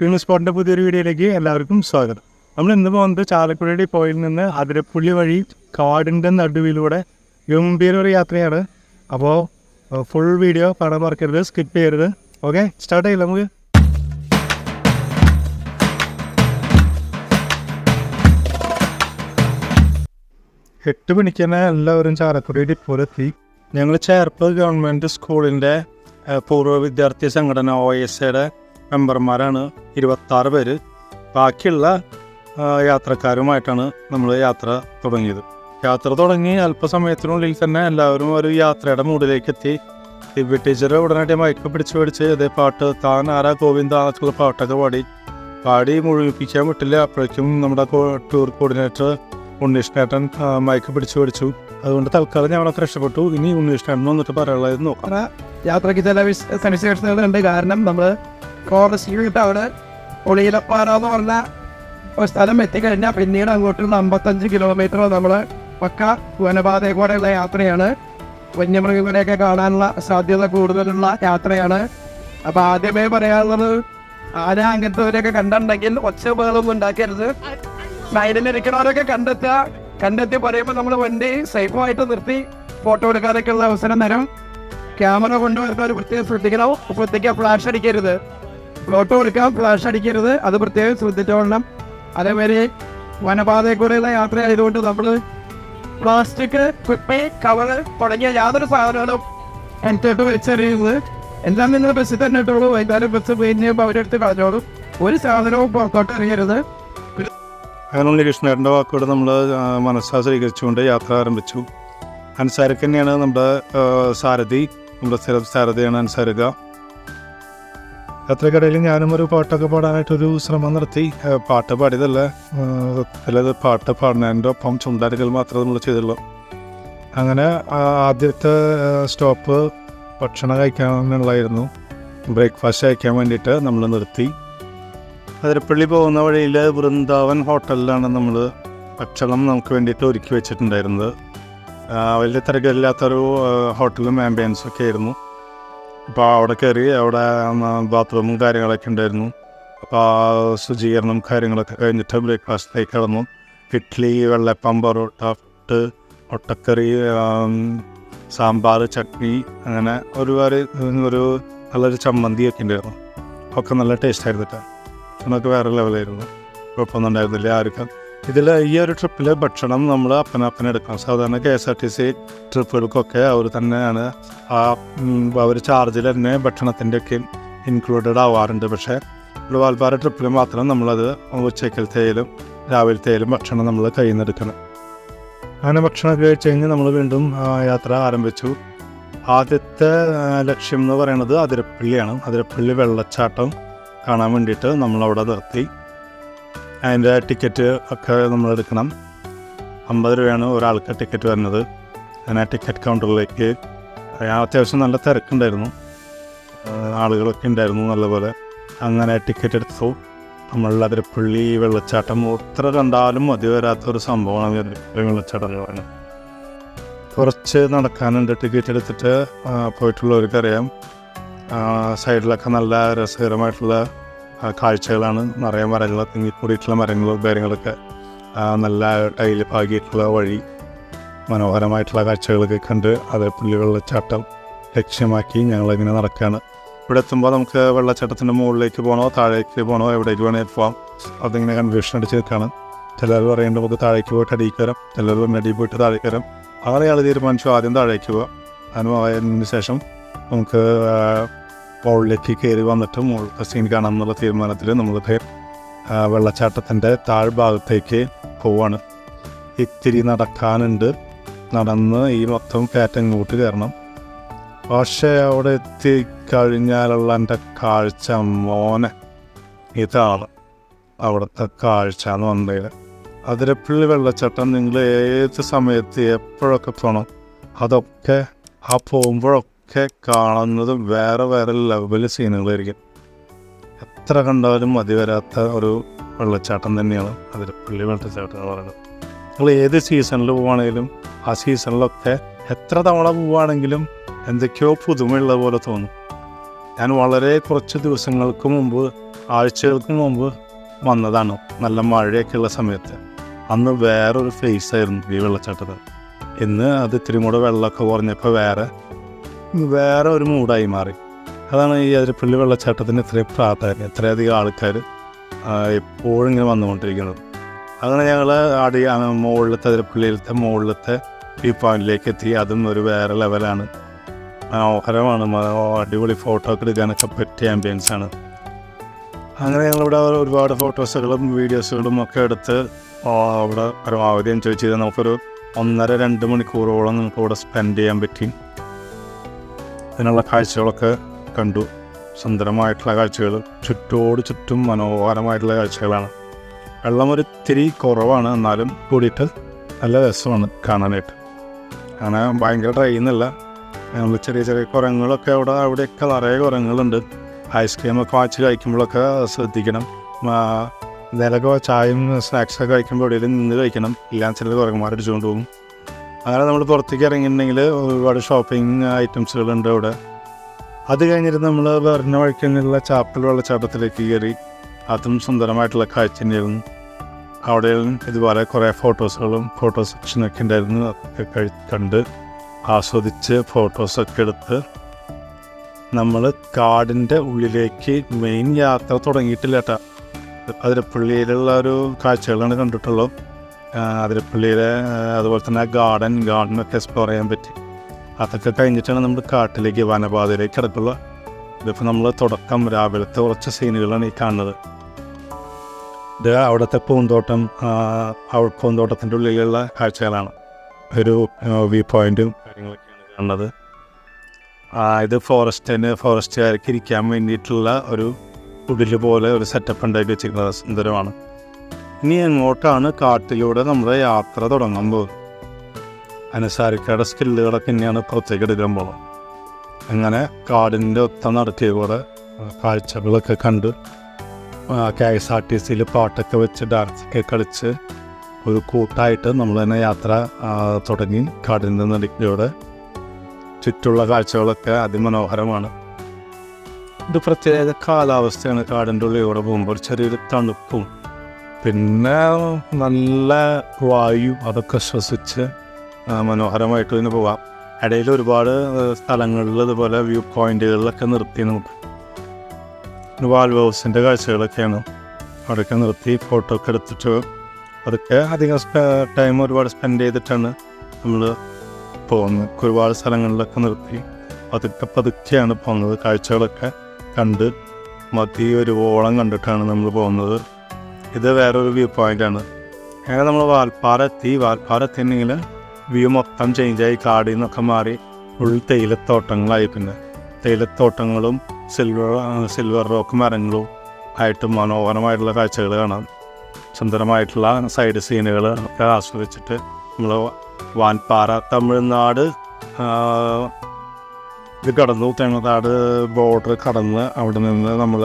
പിന്ന് സ്പോട്ടിന്റെ പുതിയൊരു വീഡിയോയിലേക്ക് എല്ലാവർക്കും സ്വാഗതം. നമ്മൾ ഇന്ന് പോകുന്നത് ചാലക്കുടി പോയിൽ നിന്ന് അതിരപ്പുള്ളി വഴി കാടിന്റെ നടുവിലൂടെ ഗംഭീര ഒരു യാത്രയാണ് അപ്പോൾ ഫുൾ വീഡിയോ കാണാൻ മറക്കരുത് സ്കിപ്പ് ചെയ്യരുത്. ഓക്കെ സ്റ്റാർട്ട് ചെയ്യില്ല നമുക്ക്. എട്ട് മണിക്ക് തന്നെ എല്ലാവരും ചാലക്കുടി ഇപ്പോഴെത്തി ഞങ്ങൾ ചേർപ്പ് ഗവൺമെന്റ് സ്കൂളിന്റെ പൂർവ വിദ്യാർത്ഥി സംഘടന ഒ എസ് എയുടെ മെമ്പർമാരാണ്. ഇരുപത്താറ് പേര്. ബാക്കിയുള്ള യാത്രക്കാരുമായിട്ടാണ് നമ്മൾ യാത്ര തുടങ്ങിയത്. യാത്ര തുടങ്ങി അല്പസമയത്തിനുള്ളിൽ തന്നെ എല്ലാവരും ഒരു യാത്രയുടെ മൂഡിലേക്ക് എത്തി ദിവ്യ ടീച്ചർ ഉടനടി മയക്കം പിടിച്ച് പിടിച്ച് അതേ പാട്ട് താൻ ആരാ ഗോവിന്ദ എന്നൊക്കെയുള്ള പാട്ടൊക്കെ പാടി. പാടി മുഴുവിപ്പിക്കാൻ പറ്റില്ല അപ്പോഴേക്കും നമ്മുടെ ടൂർ കോർഡിനേറ്റർ ഉണ്ണീഷ്ണേട്ടൻ മയക്കം പിടിച്ച് പിടിച്ചു. അതുകൊണ്ട് തൽക്കാലം ഞങ്ങളൊക്കെ രക്ഷപ്പെട്ടു. ഇനി ഉണ്ണീഷ്ണേട്ടൻ വന്നിട്ട് പറയാനുള്ളത് നോക്കാം. യാത്രയ്ക്ക് ചില വിശ- സവിശേഷതകളുണ്ട്. കാരണം നമ്മൾ ഫോറസ്റ്റ് വിട്ട് അവിടെ ഒളിയിലപ്പാറ എന്ന് പറഞ്ഞ ഒരു സ്ഥലം എത്തിക്കഴിഞ്ഞാൽ പിന്നീട് അങ്ങോട്ട് അമ്പത്തഞ്ച് കിലോമീറ്റർ നമ്മൾ പക്ക വനപാതയെ കൂടെയുള്ള യാത്രയാണ്. വന്യമൃഗങ്ങളെയൊക്കെ കാണാനുള്ള സാധ്യത കൂടുതലുള്ള യാത്രയാണ്. അപ്പോൾ ആദ്യമേ പറയാനുള്ളത് ആന അങ്ങനത്തെവരെയൊക്കെ കണ്ടിട്ടുണ്ടെങ്കിൽ ഒച്ച ബഹളൊന്നും ഉണ്ടാക്കരുത്. സൈഡിലിരിക്കണവരൊക്കെ കണ്ടെത്തുക. കണ്ടെത്തി പറയുമ്പോൾ നമ്മൾ വണ്ടി സേഫായിട്ട് നിർത്തി ഫോട്ടോ എടുക്കാനൊക്കെ ഉള്ള അവസരം തരും. ക്യാമറ കൊണ്ടുവരുന്നവർ പ്രത്യേകം ശ്രദ്ധിക്കണം. പ്രത്യേക ഫ്ലാഷ് അടിക്കരുത്. ഫോട്ടോ എടുക്കാം ഫ്ലാഷ് അടിക്കരുത്. അത് പ്രത്യേകം ശ്രദ്ധിച്ചോളണം. അതേമാതിരി വനപാതയിൽ കൂടെയുള്ള യാത്ര ആയതുകൊണ്ട് നമ്മൾ പ്ലാസ്റ്റിക് കുപ്പി കവർ തുടങ്ങിയ യാതൊരു സാധനങ്ങളും എന്നിട്ട് വെച്ചെറിയുന്നത് എല്ലാം നിങ്ങൾ ബസ്സിൽ തന്നെ ഇട്ടോളൂ. വൈകുന്നേരം ബസ് കഴിഞ്ഞ് അവരെടുത്ത് കളഞ്ഞോളൂ. ഒരു സാധനവും പുറത്തോട്ട് എറിയരുത്. അങ്ങനെ കൃഷ്ണേട്ടന്റെ വാക്കുകൾ നമ്മൾ മനസ്സാ സ്വീകരിച്ചുകൊണ്ട് യാത്ര ആരംഭിച്ചു. അൻസാരക്ക് തന്നെയാണ് നമ്മുടെ സാരഥി. നമ്മുടെ സ്ഥിരം സാരഥിയാണ് അൻസാരിക. യാത്രക്കിടയിൽ ഞാനും ഒരു പാട്ടൊക്കെ പാടാനായിട്ടൊരു ശ്രമം നടത്തി. പാട്ട് പാടിയതല്ല. അല്ലാതെ പാട്ട് പാടുന്നതിന്റെ ഒപ്പം ചുണ്ടാരികൾ മാത്രമേ നമ്മൾ ചെയ്തുള്ളൂ. അങ്ങനെ ആദ്യത്തെ സ്റ്റോപ്പ് ഭക്ഷണം കഴിക്കാനുള്ളതായിരുന്നു ബ്രേക്ക്ഫാസ്റ്റ് കഴിക്കാൻ വേണ്ടിയിട്ട് നമ്മൾ നിർത്തി. അതിരപ്പള്ളി പോകുന്ന വഴിയിൽ വൃന്ദാവൻ ഹോട്ടലിലാണ് നമ്മൾ ഭക്ഷണം നമുക്ക് വേണ്ടിയിട്ട് ഒരുക്കി വെച്ചിട്ടുണ്ടായിരുന്നത്. വലിയ തിരക്കില്ലാത്തൊരു ഹോട്ടലും ആംബിയൻസും ഒക്കെ ആയിരുന്നു. അപ്പോൾ അവിടെ കയറി അവിടെ ബാത്റൂമും കാര്യങ്ങളൊക്കെ ഉണ്ടായിരുന്നു. അപ്പോൾ ആ ശുചീകരണം കാര്യങ്ങളൊക്കെ കഴിഞ്ഞിട്ട് ബ്രേക്ക്ഫാസ്റ്റിലേക്ക് കിടന്നു. ഇഡ്ഡലി വെള്ളപ്പം പൊറോട്ട പുട്ട് മുട്ടക്കറി സാമ്പാർ ചട്നി അങ്ങനെ ഒരുപാട് ഒരു നല്ലൊരു ചമ്മന്തിയൊക്കെ ഉണ്ടായിരുന്നു. ഒക്കെ നല്ല ടേസ്റ്റ് ആയിരുന്നു കേട്ടോ അതൊക്കെ വേറെ ലെവലായിരുന്നു കുഴപ്പമൊന്നും ഉണ്ടായിരുന്നില്ല. ആർക്കും ഇതിൽ ഈ ഒരു ട്രിപ്പിൽ ഭക്ഷണം നമ്മൾ അപ്പനപ്പന എടുക്കണം. സാധാരണ K S R T C ട്രിപ്പുകൾക്കൊക്കെ അവർ തന്നെയാണ് ആ അവർ ചാർജിൽ തന്നെ ഭക്ഷണത്തിന്റെ ഒക്കെ ഇൻക്ലൂഡഡ് ആവാറുണ്ട്. പക്ഷേ വാൽപ്പാറ ട്രിപ്പിൽ മാത്രം നമ്മളത് ഉച്ചക്കലത്തേലും രാവിലത്തേലും ഭക്ഷണം നമ്മൾ കയ്യിൽ നിന്ന് എടുക്കണം. അങ്ങനെ ഭക്ഷണം കഴിച്ച് കഴിഞ്ഞ് നമ്മൾ വീണ്ടും യാത്ര ആരംഭിച്ചു. ആദ്യത്തെ ലക്ഷ്യം എന്ന് പറയുന്നത് അതിരപ്പള്ളിയാണ്. അതിരപ്പള്ളി വെള്ളച്ചാട്ടം കാണാൻ വേണ്ടിയിട്ട് നമ്മളവിടെ നിർത്തി. അതിന്റെ ടിക്കറ്റ് ഒക്കെ നമ്മൾ എടുക്കണം. അമ്പത് രൂപയാണ് ഒരാൾക്ക് ടിക്കറ്റ് വരുന്നത്. അങ്ങനെ ടിക്കറ്റ് കൗണ്ടറിലേക്ക് അത്യാവശ്യം നല്ല തിരക്കുണ്ടായിരുന്നു. ആളുകളൊക്കെ ഉണ്ടായിരുന്നു നല്ലപോലെ. അങ്ങനെ ടിക്കറ്റ് എടുത്തു. നമ്മൾ അതിരപ്പള്ളി വെള്ളച്ചാട്ടം എത്ര കണ്ടാലും മതി വരാത്തൊരു സംഭവമാണ് അതിരപ്പള്ളി വെള്ളച്ചാട്ടം എന്ന് പറയുന്നത്. കുറച്ച് നടക്കാനുണ്ട് ടിക്കറ്റ് എടുത്തിട്ട് പോയിട്ടുള്ളവർക്കറിയാം. സൈഡിലൊക്കെ നല്ല രസകരമായിട്ടുള്ള കാഴ്ചകളാണ് നിറയെ മരങ്ങൾ തിങ്ങിക്കൂടിയിട്ടുള്ള മരങ്ങളും കാര്യങ്ങളൊക്കെ നല്ല ടൈൽ പാകിയിട്ടുള്ള വഴി മനോഹരമായിട്ടുള്ള കാഴ്ചകളൊക്കെ കണ്ട് അത് പുള്ളി വെള്ളച്ചാട്ടം ലക്ഷ്യമാക്കി ഞങ്ങളിങ്ങനെ നടക്കുകയാണ് ഇവിടെ എത്തുമ്പോൾ നമുക്ക് വെള്ളച്ചാട്ടത്തിന്റെ മുകളിലേക്ക് പോകണോ താഴേക്ക് പോകണോ എവിടേക്ക് വേണമെങ്കിൽ പോകാം അതിങ്ങനെ കൺഫ്യൂഷൻ അടിച്ച് നിൽക്കുകയാണ് ചിലർ പറയുമ്പോൾ നമുക്ക് താഴേക്ക് പോയിട്ട് അടിയിൽ വരാം ചിലർ പറഞ്ഞ അടിയിൽ പോയിട്ട് താഴേക്ക് വരാം അങ്ങനെ ആൾ തീരുമാനിച്ചു ആദ്യം താഴേക്ക് പോകാം അതിന് ശേഷം നമുക്ക് ആ, മുകളിലേക്ക് കയറി വന്നിട്ട് മുകളിലത്തെ സീൻ കാണാം എന്നുള്ള തീരുമാനത്തിൽ നമ്മൾ വെള്ളച്ചാട്ടത്തിന്റെ താഴ്ഭാഗത്തേക്ക് പോവാണ്. ഇത്തിരി നടക്കാനുണ്ട്. നടന്ന് ഈ മൊത്തം കയറ്റങ്ങോട്ട് കയറണം. പക്ഷേ അവിടെ എത്തിക്കഴിഞ്ഞാലുള്ള എന്റെ കാഴ്ച മോനെ. ഇതാണ് അവിടുത്തെ കാഴ്ച എന്ന് പറഞ്ഞാൽ അതിരപ്പള്ളി വെള്ളച്ചാട്ടം നിങ്ങൾ ഏത് സമയത്ത് എപ്പോഴൊക്കെ പോകണം അതൊക്കെ ആ പോകുമ്പോഴൊക്കെ കാണുന്നത് വേറെ വേറെ ലെവൽ സീനുകളായിരിക്കും എത്ര കണ്ടാലും മതി വരാത്ത ഒരു വെള്ളച്ചാട്ടം തന്നെയാണ് അതിരപ്പള്ളി വെള്ളച്ചാട്ടം എന്ന് പറയുന്നത്. നിങ്ങൾ ഏത് സീസണിൽ പോവുകയാണെങ്കിലും ആ സീസണിലൊക്കെ എത്ര തവണ പോവുകയാണെങ്കിലും എന്തൊക്കെയോ പുതുമയുള്ള പോലെ തോന്നും. ഞാൻ വളരെ കുറച്ച് ദിവസങ്ങൾക്ക് മുമ്പ് ആഴ്ചകൾക്ക് മുമ്പ് വന്നതാണ് നല്ല മഴയൊക്കെ ഉള്ള സമയത്ത്. അന്ന് വേറൊരു ഫേസ് ആയിരുന്നു ഈ വെള്ളച്ചാട്ടത്തിൽ ഇന്ന് അത് ഇത്തിരി കൂടെ വെള്ളമൊക്കെ കുറഞ്ഞപ്പോൾ വേറെ വേറെ ഒരു മൂഡായി മാറി. അതാണ് ഈ അതിരപ്പള്ളി വെള്ളച്ചാട്ടത്തിന് ഇത്രയും പ്രാധാന്യം ഇത്രയധികം ആൾക്കാർ എപ്പോഴും ഇങ്ങനെ വന്നുകൊണ്ടിരിക്കുന്നത്. അങ്ങനെ ഞങ്ങൾ അടി മുകളിലത്തെ അതിരപ്പള്ളിയിലത്തെ മുകളിലത്തെ ഈ പോയിന്റിലേക്ക് എത്തി അതും ഒരു വേറെ ലെവലാണ്. മനോഹരമാണ് അടിപൊളി ഫോട്ടോ ഒക്കെ എടുക്കാനൊക്കെ പറ്റിയ ആംബിയൻസാണ് അങ്ങനെ ഞങ്ങളിവിടെ ഒരുപാട് ഫോട്ടോസുകളും വീഡിയോസുകളും ഒക്കെ എടുത്ത് അവിടെ പരമാവധി എൻജോയ് ചെയ്ത് നമുക്കൊരു ഒന്നര രണ്ട് മണിക്കൂറോളം നമുക്ക് ഇവിടെ സ്പെൻഡ് ചെയ്യാൻ പറ്റി. അതിനുള്ള കാഴ്ചകളൊക്കെ കണ്ടു. സുന്ദരമായിട്ടുള്ള കാഴ്ചകൾ ചുറ്റോട് ചുറ്റും മനോഹരമായിട്ടുള്ള കാഴ്ചകളാണ്. വെള്ളം ഒരു ഇത്തിരി കുറവാണ് എന്നാലും കൂടിയിട്ട് നല്ല രസമാണ് കാണാനായിട്ട്. അങ്ങനെ ഭയങ്കര ഡ്രൈ എന്നല്ല നമ്മൾ ചെറിയ ചെറിയ കുരങ്ങുകളൊക്കെ അവിടെ അവിടെയൊക്കെ നിറയെ കുരങ്ങുകളുണ്ട്. ഐസ്ക്രീമൊക്കെ വാച്ച് കഴിക്കുമ്പോഴൊക്കെ ശ്രദ്ധിക്കണം. നിലയ്ക്ക് ചായയും സ്നാക്സൊക്കെ കഴിക്കുമ്പോൾ എവിടെയെങ്കിലും നിന്ന് കഴിക്കണം. ഇല്ലാന്ന് ചില കുരങ്ങന്മാരടിച്ചുകൊണ്ട് പോകും. അങ്ങനെ നമ്മൾ പുറത്തേക്ക് ഇറങ്ങിയിട്ടുണ്ടെങ്കിൽ ഒരുപാട് ഷോപ്പിംഗ് ഐറ്റംസുകളുണ്ട് അവിടെ. അത് കഴിഞ്ഞിട്ട് നമ്മൾ വരുന്ന വഴിക്ക് തന്നെയുള്ള ചാപ്പൽ വെള്ളച്ചാട്ടത്തിലേക്ക് കയറി. അതും സുന്ദരമായിട്ടുള്ള കാഴ്ച തന്നെയായിരുന്നു. അവിടെ ഇതുപോലെ കുറേ ഫോട്ടോസുകളും ഫോട്ടോ സെക്ഷനൊക്കെ ഉണ്ടായിരുന്നു. അതൊക്കെ കണ്ട് ആസ്വദിച്ച് ഫോട്ടോസൊക്കെ എടുത്ത് നമ്മൾ കാടിന്റെ ഉള്ളിലേക്ക് മെയിൻ യാത്ര തുടങ്ങിയിട്ടില്ല കേട്ടോ അതിരപ്പള്ളിയിലുള്ള ഒരു കാഴ്ചകളാണ് കണ്ടിട്ടുള്ളൂ അതിരപ്പള്ളിയിലെ അതുപോലെ തന്നെ ഗാർഡൻ ഗാർഡനൊക്കെ എക്സ്പ്ലോർ ചെയ്യാൻ പറ്റി. അതൊക്കെ കഴിഞ്ഞിട്ടാണ് നമ്മൾ കാട്ടിലേക്ക് വനപാതയിലേക്ക് കിടക്കുള്ളൂ. ഇതിപ്പോൾ നമ്മൾ തുടക്കം രാവിലത്തെ കുറച്ച് സീനുകളാണ് ഈ കാണുന്നത്. ഇത് അവിടുത്തെ പൂന്തോട്ടം പൂന്തോട്ടത്തിന്റെ ഉള്ളിലുള്ള കാഴ്ചകളാണ്. ഒരു വ്യൂ പോയിന്റും കാര്യങ്ങളൊക്കെയാണ് കാണുന്നത്. ഇത് ഫോറസ്റ്റിന് ഫോറസ്റ്റുകാർക്ക് ഇരിക്കാൻ വേണ്ടിയിട്ടുള്ള ഒരു കുടിൽ പോലെ ഒരു സെറ്റപ്പ് ഉണ്ടാക്കി വെച്ചിരിക്കുന്നത്. സുന്ദരമാണ്. ഇനി എങ്ങോട്ടാണ് കാട്ടിലൂടെ നമ്മുടെ യാത്ര തുടങ്ങുമ്പോൾ അനുസാരിക്കയുടെ സ്കില്ലുകളൊക്കെ തന്നെയാണ് പുറത്തേക്ക് എടുക്കാൻ അങ്ങനെ കാടിന്റെ ഒത്ത നടത്തിയതോടെ കാഴ്ചകളൊക്കെ കണ്ട് കെ എസ് ആർ ടി സിയിൽ പാട്ടൊക്കെ വെച്ച് ഡാൻസൊക്കെ കളിച്ച് ഒരു കൂട്ടായിട്ട് നമ്മൾ തന്നെ യാത്ര തുടങ്ങി കാടിന്റെ നടുക്കിലൂടെ. ചുറ്റുള്ള കാഴ്ചകളൊക്കെ അതിമനോഹരമാണ്. ഇത് പ്രത്യേക കാലാവസ്ഥയാണ് കാടിന്റെ ഉള്ളിലൂടെ പോകുമ്പോൾ ചെറിയൊരു തണുപ്പും പിന്നെ നല്ല വായു. അതൊക്കെ ശ്വസിച്ച് മനോഹരമായിട്ട് തന്നെ പോവാം. ഇടയിൽ ഒരുപാട് സ്ഥലങ്ങളിൽ ഇതുപോലെ വ്യൂ പോയിന്റുകളിലൊക്കെ നിർത്തി നമുക്ക്. വാൽവ് ഹൗസിന്റെ കാഴ്ചകളൊക്കെയാണ്. അവിടെയൊക്കെ നിർത്തി ഫോട്ടോ ഒക്കെ എടുത്തിട്ട് അതൊക്കെ അധികം ടൈം ഒരുപാട് സ്പെൻഡ് ചെയ്തിട്ടാണ് നമ്മൾ പോകുന്നത്. ഒരുപാട് സ്ഥലങ്ങളിലൊക്കെ നിർത്തി. പതുക്കെ പതുക്കെയാണ് പോകുന്നത്. കാഴ്ചകളൊക്കെ കണ്ട് മതി ഒരു ഓളം കണ്ടിട്ടാണ് നമ്മൾ പോകുന്നത്. ഇത് വേറൊരു വ്യൂ പോയിന്റാണ് അങ്ങനെ നമ്മൾ വാൽപ്പാറ എത്തി. വാൽപ്പാറ എത്തിയെങ്കിൽ വ്യൂ മൊത്തം ചേഞ്ചായി കാടിൽ നിന്നൊക്കെ മാറി ഫുൾ തേയിലത്തോട്ടങ്ങളായി പിന്നെ തേയിലത്തോട്ടങ്ങളും സിൽവർ സിൽവർ റോക്ക് മരങ്ങളും ആയിട്ട് മനോഹരമായിട്ടുള്ള കാഴ്ചകൾ കാണാം. സുന്ദരമായിട്ടുള്ള സൈഡ് സീനുകൾ ഒക്കെ ആസ്വദിച്ചിട്ട് നമ്മൾ വാൻപാറ തമിഴ്നാട് ഇത് കടന്നു. തമിഴ്നാട് ബോർഡർ കടന്ന് അവിടെ നിന്ന് നമ്മൾ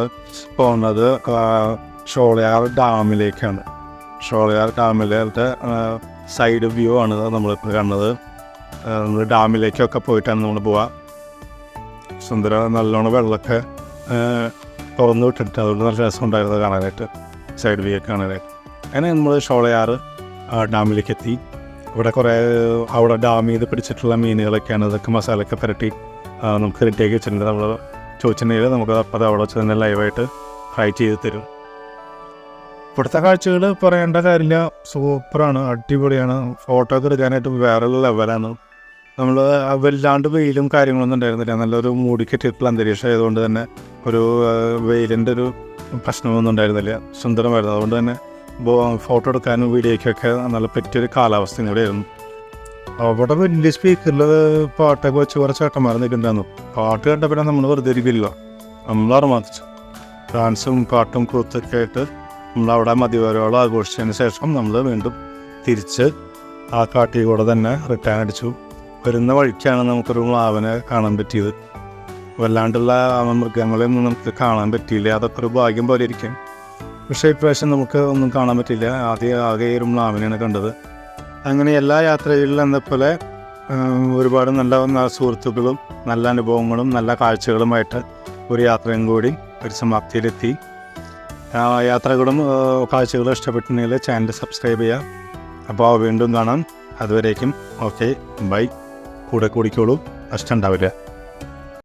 പോകുന്നത് ഷോളയാർ ഡാമിലേക്കാണ് ഷോളയാർ ഡാമിലത്തെ സൈഡ് വ്യൂ ആണ് നമ്മളിപ്പോൾ കാണുന്നത്. നമ്മൾ ഡാമിലേക്കൊക്കെ പോയിട്ടാണ് നമ്മൾ പോവുക സുന്ദര നല്ലോണം വെള്ളമൊക്കെ തുറന്നു വിട്ടിട്ട് അതുകൊണ്ട് നല്ല രസമുണ്ടായിരുന്നു കാണാനായിട്ട് സൈഡ് വ്യൂ ഒക്കെ കാണാനായിട്ട്. അങ്ങനെ നമ്മൾ ഷോളയാർ ഡാമിലേക്ക് എത്തി ഇവിടെ കുറേ അവിടെ ഡാമിൽ നിന്ന് പിടിച്ചിട്ടുള്ള മീനുകളൊക്കെയാണ്. ഇതൊക്കെ മസാലയൊക്കെ പുരട്ടി നമുക്ക് റെഡിയാക്കി വെച്ചിട്ടുണ്ട്. നമ്മൾ ചോദിച്ചിട്ടുണ്ടെങ്കിൽ നമുക്ക് അപ്പോൾ അവിടെ വെച്ച് തന്നെ ലൈവായിട്ട് ഫ്രൈ ചെയ്ത് തരും. ഇവിടുത്തെ കാഴ്ചകൾ പറയേണ്ട കാര്യമില്ല. സൂപ്പറാണ്. അടിപൊളിയാണ്. ഫോട്ടോ ഒക്കെ എടുക്കാനായിട്ട് വേറെ ലെവലാണ് നമ്മൾ വല്ലാണ്ട് വെയിലും കാര്യങ്ങളൊന്നും ഉണ്ടായിരുന്നില്ല. നല്ലൊരു മൂടിക്കെട്ടിയിട്ടുള്ള അന്തരീക്ഷം ആയതുകൊണ്ട് തന്നെ ഒരു വെയിലിന്റെ ഒരു പ്രശ്നമൊന്നും ഉണ്ടായിരുന്നില്ല. സുന്ദരമായിരുന്നു. അതുകൊണ്ട് തന്നെ ഫോട്ടോ എടുക്കാനും വീഡിയോയ്ക്കൊക്കെ നല്ല പറ്റിയൊരു കാലാവസ്ഥയും കൂടെയായിരുന്നു അവിടെ വലിയ സ്പീക്കറിൽ പാട്ടൊക്കെ വെച്ച് കുറച്ച് ചേട്ടന്മാർ നിൽക്കുന്നുണ്ടായിരുന്നു. പാട്ട് കണ്ടപ്പോഴാണ് നമ്മൾ വെറുതെ ഇരിക്കില്ല. നമ്മൾ അറമാതിച്ചു. ഡാൻസും പാട്ടും കൂത്തൊക്കെ ആയിട്ട് നമ്മളവിടെ മതിവരോളം ആഘോഷിച്ചതിന് ശേഷം നമ്മൾ വീണ്ടും തിരിച്ച് ആ കാട്ടിൽ കൂടെ തന്നെ റിട്ടേൺ അടിച്ചു. വരുന്ന വഴിക്കാണ് നമുക്കൊരു മാവനെ കാണാൻ പറ്റിയത്. വല്ലാണ്ടുള്ള മൃഗങ്ങളെയൊന്നും നമുക്ക് കാണാൻ പറ്റിയില്ല. അതൊക്കെ ഒരു ഭാഗ്യം പോലെ ഇരിക്കും. പക്ഷേ ഇപ്രാവശ്യം നമുക്ക് ഒന്നും കാണാൻ പറ്റില്ല ആദ്യം ആകെ ഒരു മ്ലാവിനെയാണ് കണ്ടത്. അങ്ങനെ എല്ലാ യാത്രയിലും എന്നപോലെ ഒരുപാട് നല്ല സുഹൃത്തുക്കളും നല്ല അനുഭവങ്ങളും നല്ല കാഴ്ചകളുമായിട്ട് ഒരു യാത്രയും കൂടി ഒരു സമാപ്തിയിലെത്തി. യാത്രകളും കാഴ്ചകളും ഇഷ്ടപ്പെട്ടിട്ടുണ്ടെങ്കിൽ ചാനൽ സബ്സ്ക്രൈബ് ചെയ്യാം അപ്പോൾ വീണ്ടും കാണാം. അതുവരേക്കും ഓക്കെ ബൈ കൂടെ കൂടിക്കോളൂ. നഷ്ടം ഉണ്ടാവില്ല.